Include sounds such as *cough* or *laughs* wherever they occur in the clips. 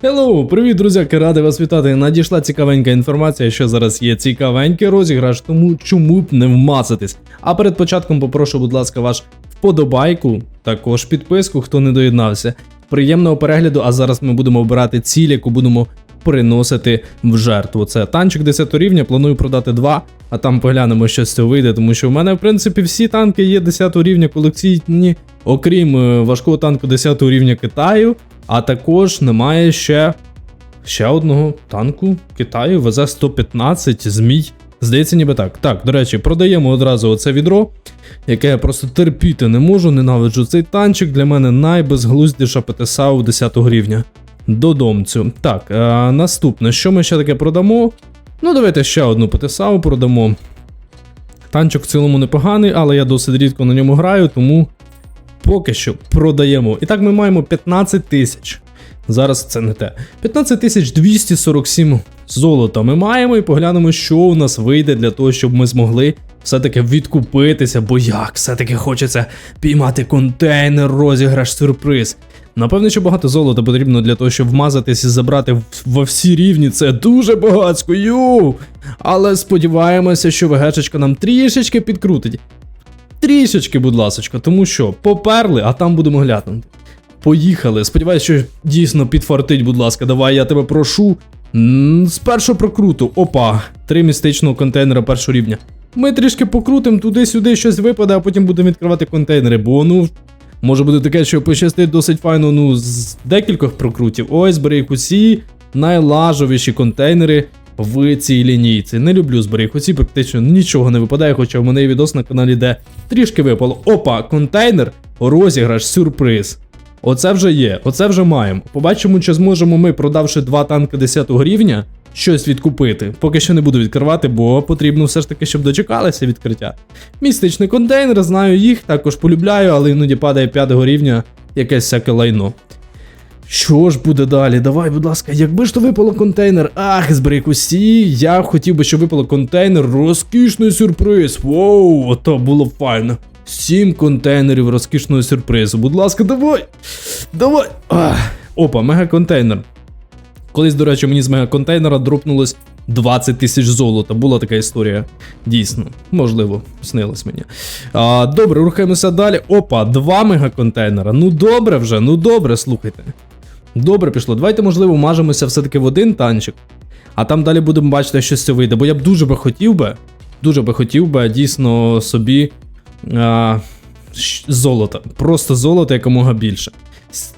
Хеллоу, привіт, друзяки, радий вас вітати. Надійшла цікавенька інформація, що зараз є цікавенький розіграш, тому чому б не вмазатись. А перед початком попрошу, будь ласка, ваш вподобайку, також підписку, хто не доєднався. Приємного перегляду, а зараз ми будемо обирати ціль, яку будемо приносити в жертву. Це танчик 10 рівня, планую продати два, а там поглянемо, що з цього вийде, тому що в мене, в принципі, всі танки є 10 рівня колекційні, окрім е, важкого танку 10 рівня Китаю. А також немає ще ще одного танку Китаю ВЗ-115 Змій. Здається, ніби так. Так, до речі, продаємо одразу оце відро, яке я просто терпіти не можу, ненавиджу цей танчик. Для мене найбезглуздіша ПТСАУ 10 рівня. Додомцю. Так, е, наступне, що ми ще таке продамо? Ну, давайте ще одну ПТСАУ продамо. Танчик в цілому непоганий, але я досить рідко на ньому граю, тому поки що продаємо. І так ми маємо 15 тисяч. Зараз це не те. 15 тисяч 247 золота ми маємо і поглянемо, що у нас вийде для того, щоб ми змогли все-таки відкупитися, бо як все-таки хочеться піймати контейнер, розіграш, сюрприз. Напевно, що багато золота потрібно для того, щоб вмазатись і забрати во всі рівні. Це дуже багатсько, ю! Але сподіваємося, що ВГшечка нам трішечки підкрутить. Трішечки, будь ласочка, тому що поперли, а там будемо глянути. Поїхали. Сподіваюсь, що дійсно підфартить, будь ласка. Давай, я тебе прошу. Спершу прокруту. Опа, три містичного контейнера першого рівня. Ми трішки покрутимо туди-сюди, щось випаде, а потім будемо відкривати контейнери, бо ну. Може бути таке, що пощастить досить файно, ну, з декількох прокрутів. Ось, зберіг усі найлажовіші контейнери в цій лінійці. Не люблю зберіг усі, практично нічого не випадає, хоча в мене є відос на каналі, де трішки випало. Опа, контейнер, розіграш, сюрприз. Оце вже є, оце вже маємо. Побачимо, чи зможемо ми, продавши два танки 10 рівня, щось відкупити. Поки що не буду відкривати, бо потрібно все ж таки, щоб дочекалися відкриття. Містичний контейнер, знаю їх, також полюбляю, але іноді падає 5 рівня якесь всяке лайно. Що ж буде далі? Давай, будь ласка, якби ж то випало контейнер. Ах, зберіг усі. Я хотів би, щоб випало контейнер. Розкішний сюрприз. Воу, ото було файно. Сім контейнерів розкішного сюрпризу. Будь ласка, давай. Давай. Ах. Опа, мегаконтейнер. Колись, до речі, мені з мегаконтейнера дропнулось 20 тисяч золота. Була така історія. Дійсно, можливо, снилось мені. А, добре, рухаємося далі. Опа, два мегаконтейнера. Ну добре вже, ну добре, слухайте. Добре пішло. Давайте, можливо, мажемося все-таки в один танчик. А там далі будемо бачити, що з цього вийде. Бо я б дуже би хотів би, дуже би хотів би дійсно собі а, золота. Просто золота якомога більше.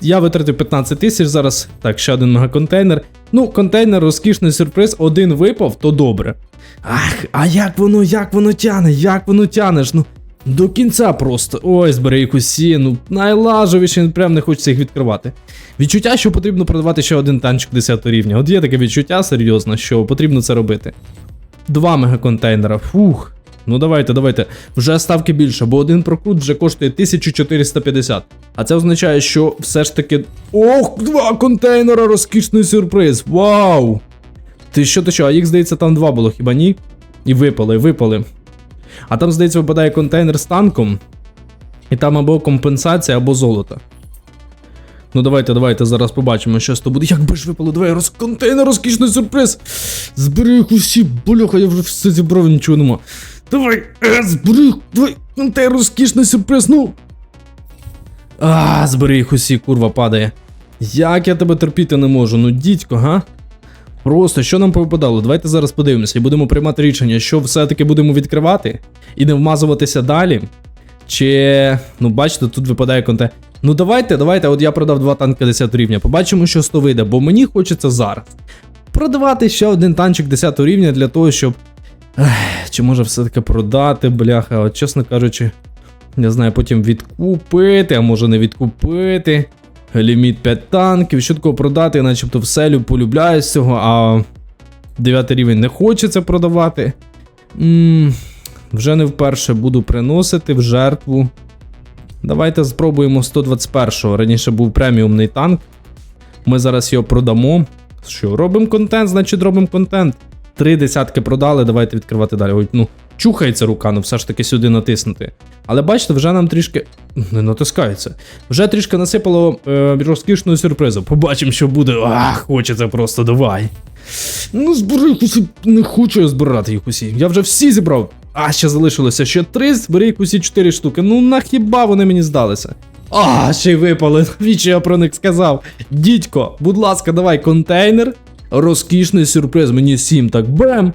Я витратив 15 тисяч зараз. Так, ще один мегаконтейнер. Ну, контейнер, розкішний сюрприз, один випав, то добре. Ах, а як воно, як воно тяне, як воно тянеш? Ну, до кінця просто. Ой, збери усі, ну найлажовіше, прям не хочеться їх відкривати. Відчуття, що потрібно продавати ще один танчик 10 рівня. От є таке відчуття серйозно, що потрібно це робити. Два мегаконтейнера. Фух. Ну давайте, давайте. Вже ставки більше, бо один прокрут вже коштує 1450. А це означає, що все ж таки. Ох, два контейнера, розкішний сюрприз! Вау! Ти що, ти що, а їх здається, там два було, хіба ні? І випали, випали. А там, здається, випадає контейнер з танком. І там або компенсація, або золото. Ну давайте, давайте зараз побачимо, що з то буде. Як би ж випало, давай роз... контейнер, розкішний сюрприз. Збери усі, бляха, я вже все зібрав, нічого нема. Давай, е, збери давай, контейнер, розкішний сюрприз, ну. А, збери їх усі, курва падає. Як я тебе терпіти не можу, ну дідько, га? Просто що нам повипадало? Давайте зараз подивимося і будемо приймати рішення, що все-таки будемо відкривати і не вмазуватися далі. Чи. Ну, бачите, тут випадає контент. Ну давайте, давайте, от я продав два танки 10 рівня. Побачимо, що з того вийде, бо мені хочеться зараз. Продавати ще один танчик 10 рівня для того, щоб. Ех, чи може все-таки продати, бляха, от чесно кажучи, не знаю, потім відкупити, а може не відкупити. Ліміт 5 танків, що такого продати, начебто все полюбляю з цього, а 9 рівень не хочеться продавати. м вже не вперше буду приносити в жертву. Давайте спробуємо 121-го. Раніше був преміумний танк. Ми зараз його продамо. Що, робимо контент, значить робимо контент. Три десятки продали, давайте відкривати далі. Ой, ну, чухається рука, ну все ж таки сюди натиснути. Але бачите, вже нам трішки. Не натискається. Вже трішки насипало е, розкішного сюрпризу. Побачимо, що буде. Ах, хочеться просто, давай. Ну, збери їх усі. Не хочу я збирати їх усі. Я вже всі зібрав. А, ще залишилося ще три, збери їх усі чотири штуки. Ну нахіба вони мені здалися? А, ще й випали. *laughs* Навіщо я про них сказав? Дідько, будь ласка, давай контейнер. Розкішний сюрприз, мені сім, так бем.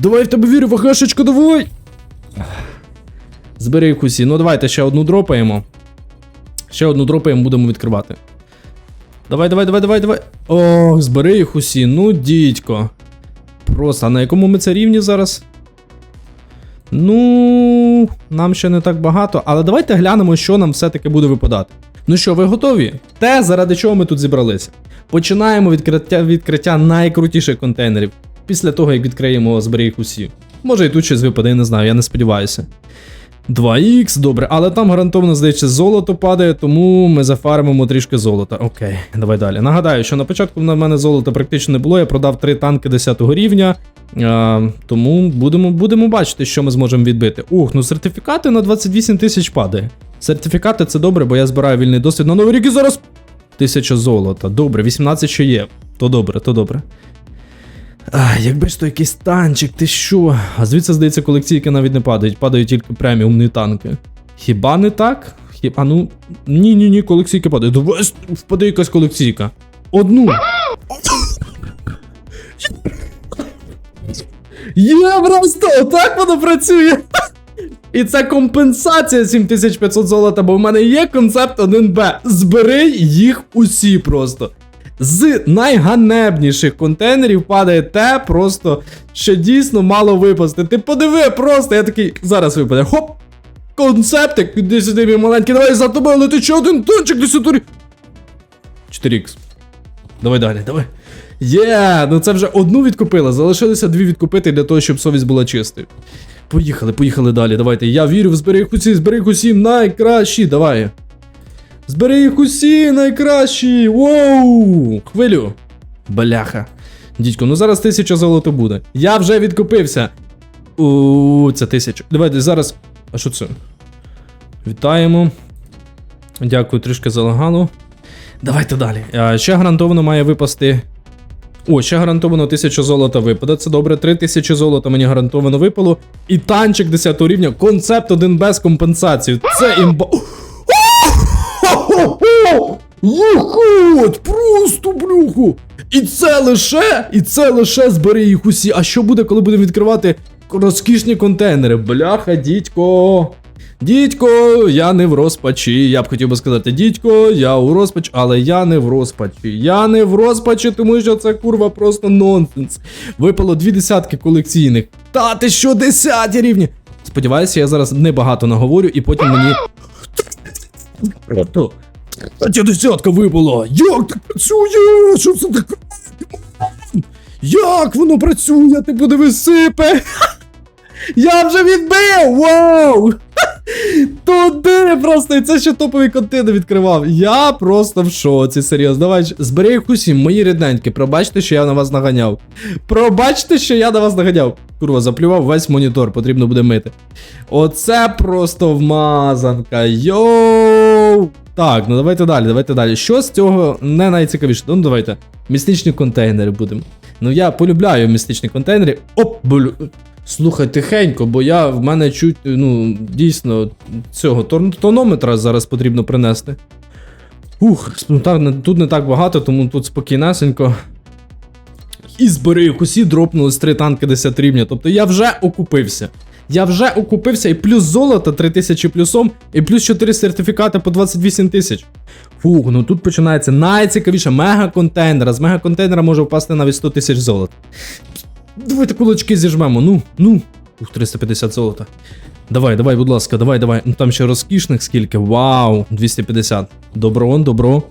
Давай в тебе вірю, вагашечка, давай. Збери їх усі. Ну давайте ще одну дропаємо. Ще одну дропаємо, будемо відкривати. Давай, давай, давай, давай, давай. Ох, збери їх усі. Ну, дідько. Просто, а на якому ми це рівні зараз? Ну, нам ще не так багато, але давайте глянемо, що нам все-таки буде випадати. Ну що, ви готові? Те, заради чого ми тут зібралися. Починаємо відкриття відкриття найкрутіших контейнерів. Після того, як відкриємо збери їх усі. Може і тут щось випаде, я не знаю, я не сподіваюся. 2х, добре, але там гарантовано, здається, золото падає, тому ми зафармимо трішки золота. Окей, давай далі. Нагадаю, що на початку на мене золота практично не було, я продав 3 танки 10 рівня. А, тому будемо, будемо бачити, що ми зможемо відбити. Ух, ну сертифікати на 28 тисяч падає. Сертифікати це добре, бо я збираю вільний досвід на новий рік і зараз. Тисяча золота. Добре, 18 що є. То добре, то добре. Якби ж то якийсь танчик, ти що? А звідси, здається, колекційки навіть не падають, падають тільки преміумні танки. Хіба не так? Хіба ну. Ні, ні, колекційки падають. Давай впаде якась колекційка. Одну. Є просто! Отак воно працює! І це компенсація 7500 золота, бо в мене є концепт 1Б. Збери їх усі просто. З найганебніших контейнерів падає те, просто що дійсно мало випасти. Ти подиви просто, я такий зараз випаде. Хоп! Концептик, іди сюди, мій маленький, давай за тобою летить один танчик десь сюди. 4х. Давай далі, давай. Є, ну це вже одну відкупила, залишилося дві відкупити для того, щоб совість була чистою. Поїхали, поїхали далі. Давайте. Я вірю в збери їх усі, збери їх усі найкращі. Давай. Збери їх усі найкращі. Воу! Хвилю. Бляха. Дідько, ну зараз тисяча золото буде. Я вже відкупився. У, це тисяча. Давайте зараз. А що це? Вітаємо. Дякую трішки за лагану. Давайте далі. А, ще гарантовано має випасти. О, ще гарантовано 1000 золота випаде. Це добре. 3000 золота мені гарантовано випало. І танчик 10 рівня. Концепт один без компенсації. Це імба. Виходь! Просто блюху! І це лише, і це лише збери їх усі. А що буде, коли будемо відкривати розкішні контейнери? Бляха, дідько. Дідько, я не в розпачі. Я б хотів би сказати, дідько, я у розпач, але я не в розпачі. Я не в розпачі, тому що це курва просто нонсенс. Випало дві десятки колекційних. Та ти що, десяті рівні? Сподіваюся, я зараз небагато наговорю, і потім мені. Ото. Третя десятка випала! Як так працює? Що це таке? Як воно працює? Ти подивись, сипе! Я вже відбив! Вау! Туди просто! І це ще топовий контент відкривав. Я просто в шоці, серйозно. Давай, ж, збери їх усі, мої рідненькі. Пробачте, що я на вас наганяв. Пробачте, що я на вас наганяв. Курва, заплював весь монітор, потрібно буде мити. Оце просто вмазанка. Йоу! Так, ну давайте далі, давайте далі. Що з цього не найцікавіше? Ну давайте. Містичні контейнери будемо. Ну я полюбляю містичні контейнери. Оп, болю. Слухай, тихенько, бо я в мене чуть, ну, дійсно, цього тон- тонометра зараз потрібно принести. Ух, ну, так, тут не так багато, тому тут спокійнесенько. І збери їх усі дропнули з 3 танки 10 рівня. Тобто я вже окупився. Я вже окупився і плюс золото 3000 плюсом, і плюс 4 сертифікати по 28 тисяч. Фух, ну тут починається найцікавіше мега-контейнер. З мега-контейнера може впасти навіть 100 тисяч золота. Давайте кулачки зіжмемо. Ну, ну. Ух, 350 золота. Давай, давай, будь ласка, давай, давай. Ну там ще розкішних скільки. Вау, 250. Добро, добро.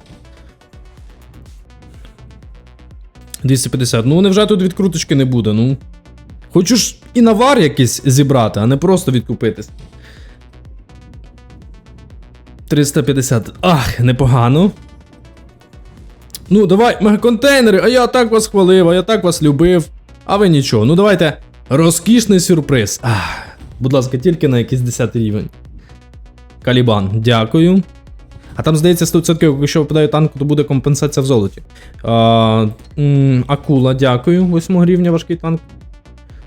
250. Ну, невже тут відкруточки не буде, ну. Хочу ж і навар якийсь зібрати, а не просто відкупитись. 350. Ах, непогано. Ну, давай, мегаконтейнери, а я так вас хвалив, а я так вас любив. А ви нічого. Ну давайте. Розкішний сюрприз. Ах, Будь ласка, тільки на якийсь 10 рівень. Калібан, дякую. А там, здається, 100%, якщо випадає танк, то буде компенсація в золоті. А, м, акула, дякую. 8 рівня важкий танк.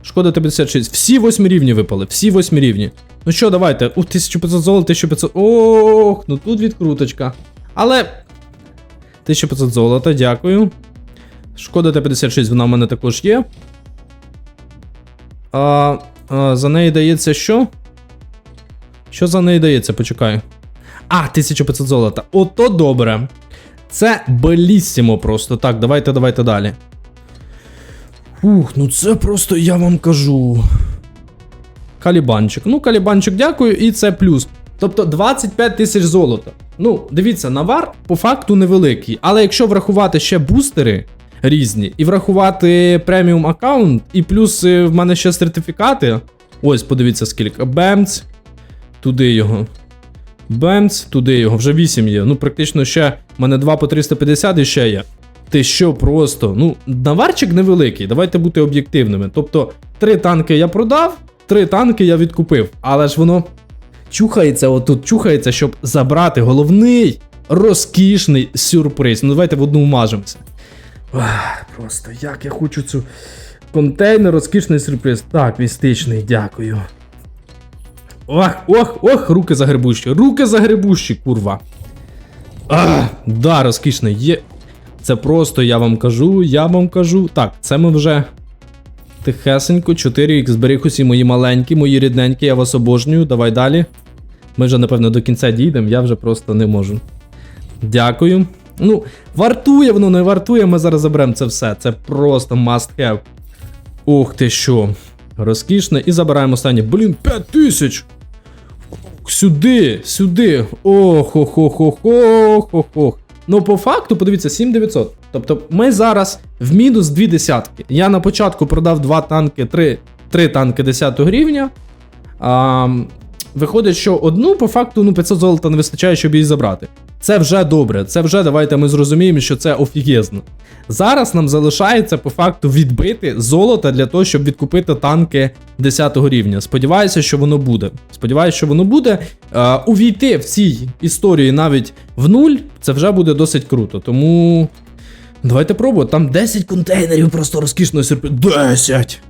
Шкода 56. Всі 8 рівні випали, всі 8 рівні. Ну що, давайте. У 1500 золота, 1500. Ох, ну тут відкруточка. Але. 1500 золота, дякую. Шкода Т-56, вона в мене також є. А, а, за неї дається що? Що за неї дається? Почекай. А, 1500 золота. Ото добре. Це беліссимо просто. Так, давайте, давайте далі. Ух, ну це просто я вам кажу. Калібанчик. Ну, калібанчик, дякую, і це плюс. Тобто 25 тисяч золота. Ну, дивіться, навар по факту невеликий. Але якщо врахувати ще бустери різні, і врахувати преміум аккаунт, і плюс е, в мене ще сертифікати. Ось, подивіться, скільки. Бемц. Туди його. Бемц, туди його. Вже 8 є. Ну, практично ще в мене 2 по 350 і ще є. Ти що просто? Ну, наварчик невеликий, давайте бути об'єктивними. Тобто, три танки я продав, три танки я відкупив. Але ж воно чухається отут, чухається, щоб забрати головний розкішний сюрприз. Ну, давайте в одну вмажемося. Ах, просто як я хочу цю контейнер, розкішний сюрприз. Так, містичний, дякую. Ох, ох, ох, руки загребущі, руки загребущі, курва. Ах, да, розкішний є. Це просто я вам кажу, я вам кажу. Так, це ми вже тихесенько. 4х зберіг усі мої маленькі, мої рідненькі, я вас обожнюю. Давай далі. Ми вже, напевно, до кінця дійдемо, я вже просто не можу. Дякую. Ну, вартує воно, не вартує, ми зараз заберемо це все. Це просто must have. Ух ти що. Розкішне. І забираємо останнє. Блін, 5 тисяч! Сюди, сюди. Ох, Ну, по факту, подивіться, 7900. Тобто, ми зараз в мінус 2 десятки. Я на початку продав 2 танки, 3, 3 танки 10 рівня. А, виходить, що одну, по факту, ну, 500 золота не вистачає, щоб її забрати. Це вже добре. Це вже давайте ми зрозуміємо, що це офігезно. Зараз нам залишається по факту відбити золото для того, щоб відкупити танки 10 рівня. Сподіваюся, що воно буде. Сподіваюся, що воно буде. Е, увійти в цій історії навіть в нуль, це вже буде досить круто. Тому давайте пробувати. Там 10 контейнерів просто розкішного сюрпризу. 10!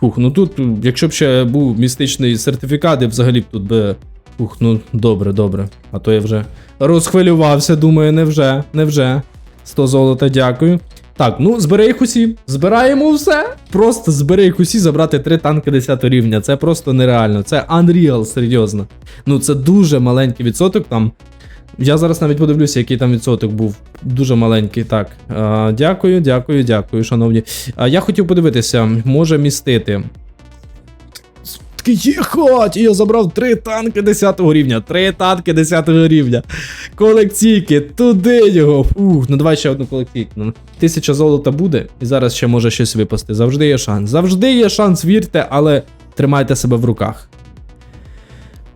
Фух, ну тут, якщо б ще був містичний сертифікат, я взагалі б тут би. Ух, ну добре, добре. А то я вже розхвилювався, думаю, невже, невже. 100 золота, дякую. Так, ну збери їх усі. Збираємо все. Просто збери їх усі, забрати 3 танки 10 рівня. Це просто нереально. Це Unreal, серйозно. Ну, це дуже маленький відсоток там. Я зараз навіть подивлюся, який там відсоток був. Дуже маленький. Так. А, дякую, дякую, дякую, шановні. А, я хотів подивитися, може містити. Такий їхать! І я забрав три танки 10 рівня. Три танки 10 рівня. Колекційки, туди його. Фух, ну давай ще одну колекційку. Ну, Тисяча золота буде, і зараз ще може щось випасти. Завжди є шанс. Завжди є шанс, вірте, але тримайте себе в руках.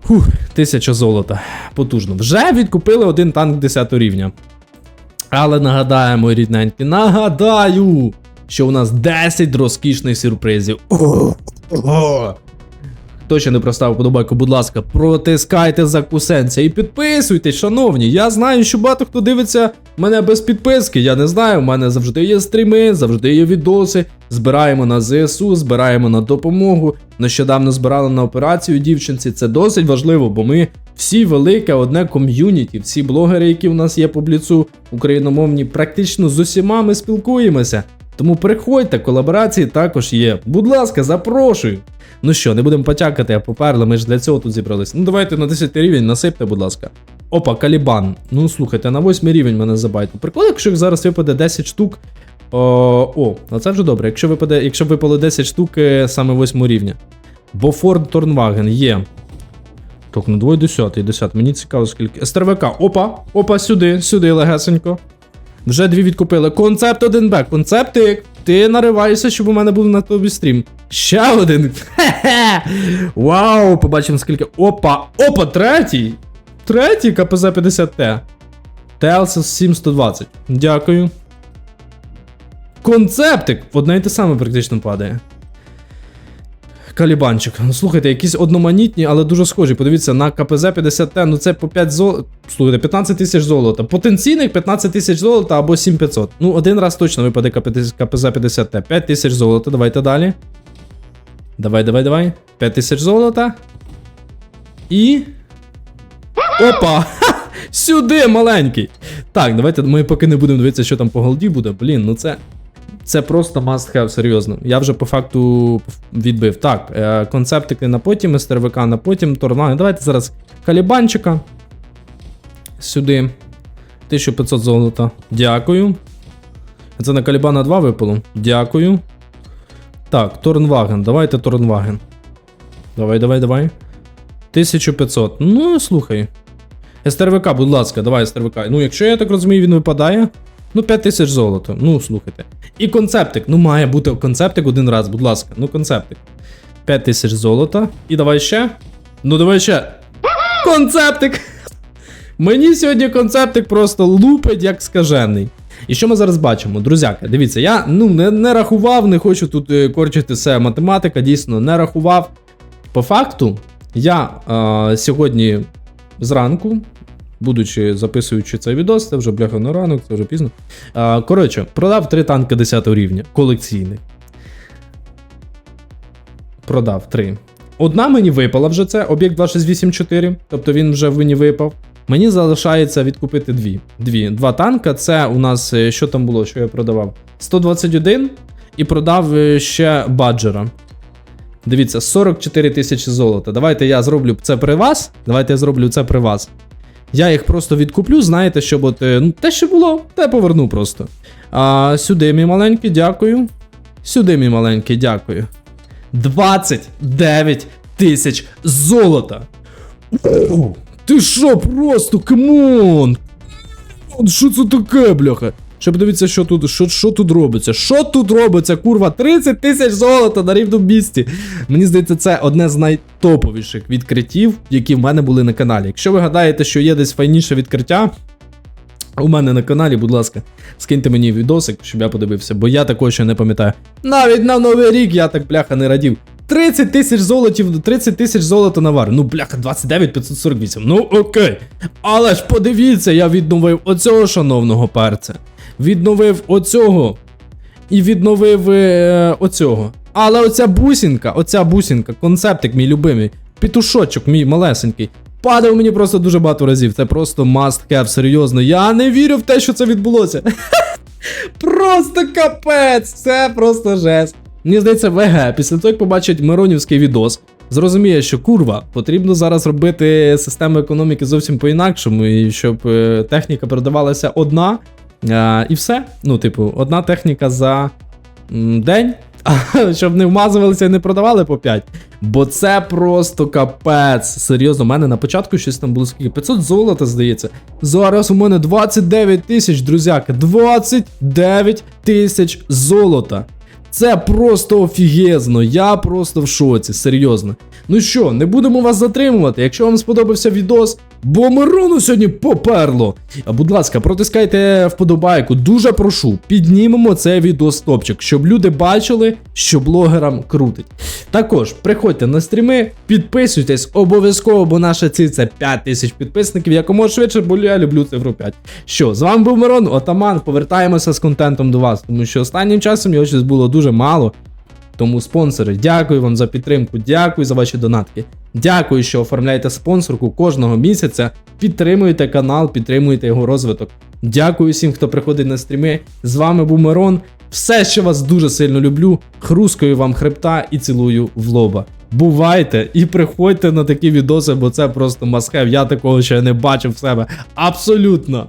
Фух, тисяча золота. Потужно. Вже відкупили один танк 10 рівня. Але нагадаємо, рідненькі, нагадаю, що у нас 10 розкішних сюрпризів. О, о. Хто ще не проставив подобайку, будь ласка, протискайте за кусенця і підписуйтесь, шановні. Я знаю, що багато хто дивиться мене без підписки. Я не знаю, у мене завжди є стріми, завжди є відоси. Збираємо на ЗСУ, збираємо на допомогу. Нещодавно збирали на операцію дівчинці. Це досить важливо, бо ми всі велике одне ком'юніті, всі блогери, які у нас є по бліцу україномовні, практично з усіма ми спілкуємося. Тому приходьте, колаборації також є. Будь ласка, запрошую. Ну що, не будемо потякати, а поперли, ми ж для цього тут зібрались. Ну давайте на 10 рівень насипте, будь ласка. Опа, калібан. Ну слухайте, на 8 рівень мене забайте. Прикольно, якщо зараз випаде 10 штук. О, о, а це вже добре. Якщо випаде, якщо випало 10 штук е, саме 8 рівня. Бофорд Торнваген є. Так, ну двоє 10, 10. Мені цікаво, скільки. СТРВК. Опа, опа, сюди, сюди, легесенько. Вже дві відкупили. Концепт 1Б. Концептик. Ти нариваєшся, щоб у мене був на тобі стрім. Ще один. Хе-хе. *laughs* Вау, побачимо скільки. Опа! Опа, третій! Третій КПЗ 50Т. Телсис 7120. Дякую. Концептик! Одне й те саме практично падає. калібанчик. Ну, Слухайте, якісь одноманітні, але дуже схожі. Подивіться, на КПЗ 50Т, ну це по 5 золота. Слухайте, 15 тисяч золота. Потенційних 15 тисяч золота або 7500. Ну, один раз точно випаде КПЗ 50Т. 5 тисяч золота. Давайте далі. Давай, давай, давай. 5 тисяч золота. І. Опа! *laughs* Сюди, маленький. Так, давайте ми поки не будемо дивитися, що там по голді буде. Блін, ну це. Це просто must have, серйозно. Я вже по факту відбив. Так, е, концептики на потім, СТРВК на потім, торнадо. Давайте зараз калібанчика. Сюди. 1500 золота. Дякую. Це на Калібана 2 випало. Дякую. Так, Торнваген. Давайте Торнваген. Давай, давай, давай. 1500. Ну, слухай. СТРВК, будь ласка, давай СТРВК. Ну, якщо я так розумію, він випадає. Ну, 5000 золота. Ну, слухайте. І концептик. Ну, має бути концептик один раз, будь ласка. Ну, концептик. 5000 золота. І давай ще. Ну, давай ще. Концептик! Мені сьогодні концептик просто лупить як скажений. І що ми зараз бачимо? Друзяки, дивіться, я ну не, не рахував, не хочу тут е, корчити все математика, дійсно не рахував. По факту, я е, сьогодні зранку, будучи записуючи цей відос, це вже бляха на ранок, це вже пізно. Е, коротше, продав три танки 10 рівня колекційних. Продав три. Одна мені випала вже це, об'єкт 2684, тобто він вже мені випав. Мені залишається відкупити дві. Дві. Два танка. Це у нас е, що там було, що я продавав? 121 і продав е, ще баджера. Дивіться, 44 тисячі золота. Давайте я зроблю це при вас. Давайте я зроблю це при вас. Я їх просто відкуплю, знаєте, щоб от. е, Ну, те, що було, те поверну просто. А, сюди, мій маленький, дякую. Сюди, мій маленький, дякую. 29 тисяч золота. Ти що, просто камон? Що це таке, бляха? Ще подивіться, що тут, що, що тут робиться. Що тут робиться, курва? 30 тисяч золота на рівному місці. Мені здається, це одне з найтоповіших відкриттів, які в мене були на каналі. Якщо ви гадаєте, що є десь файніше відкриття, у мене на каналі, будь ласка, скиньте мені відосик, щоб я подивився, бо я такого ще не пам'ятаю. Навіть на новий рік я так бляха не радів. 30 тисяч золотів, 30 тисяч золота на вар. Ну, бляха, 29 548. Ну окей. Але ж подивіться, я відновив оцього шановного перця. Відновив оцього. І відновив е, оцього. Але оця бусінка, оця бусінка, концептик мій любимий, петушочок мій малесенький. Падав мені просто дуже багато разів. Це просто must have, серйозно. Я не вірю в те, що це відбулося. *laughs* Просто капець! Це просто жесть. Мені здається, ВГ, після того, як побачить Миронівський відос, зрозуміє, що курва, потрібно зараз робити систему економіки зовсім по-інакшому, і щоб е, техніка передавалася одна, е, і все. Ну, типу, одна техніка за день. *laughs* Щоб не вмазувалися і не продавали по 5. Бо це просто капець. Серйозно, у мене на початку щось там було скільки 500 золота, здається. Зараз у мене 29 тисяч, друзяки. 29 тисяч золота. Це просто офігезно. Я просто в шоці, серйозно. Ну що, не будемо вас затримувати. Якщо вам сподобався відос, бо Мирону сьогодні поперло. Будь ласка, протискайте вподобайку. Дуже прошу, піднімемо цей відос топчик, щоб люди бачили, що блогерам крутить. Також приходьте на стріми, підписуйтесь обов'язково, бо наша ціль це 5 тисяч підписників, якомога швидше, бо я люблю цифру 5. Що, з вами був Мирон, Отаман. Повертаємося з контентом до вас, тому що останнім часом його щось було дуже мало. Тому спонсори, дякую вам за підтримку, дякую за ваші донатки. Дякую, що оформляєте спонсорку кожного місяця. Підтримуєте канал, підтримуєте його розвиток. Дякую всім, хто приходить на стріми. З вами був Мирон. Все, що вас дуже сильно люблю. Хрускаю вам хребта і цілую в лоба. Бувайте і приходьте на такі відоси, бо це просто масхев. Я такого ще не бачив в себе. Абсолютно.